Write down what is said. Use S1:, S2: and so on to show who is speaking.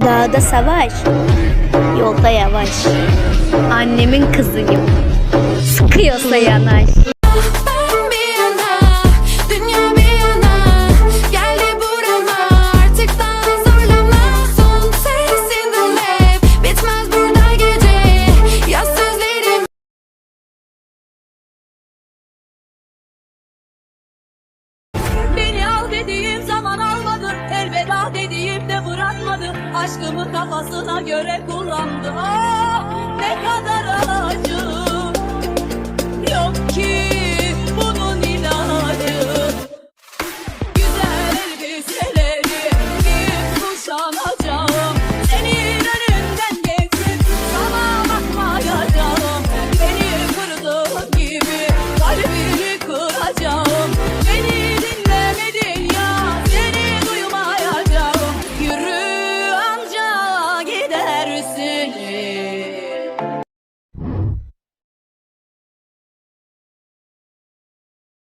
S1: Dağda savaş, yolda yavaş. Annemin kızıyım. Sıkıyorsa yanaş.
S2: de bırakmadı. Aşkımı kafasına göre kullandı. Aa, Ne kadar acı. Yok ki.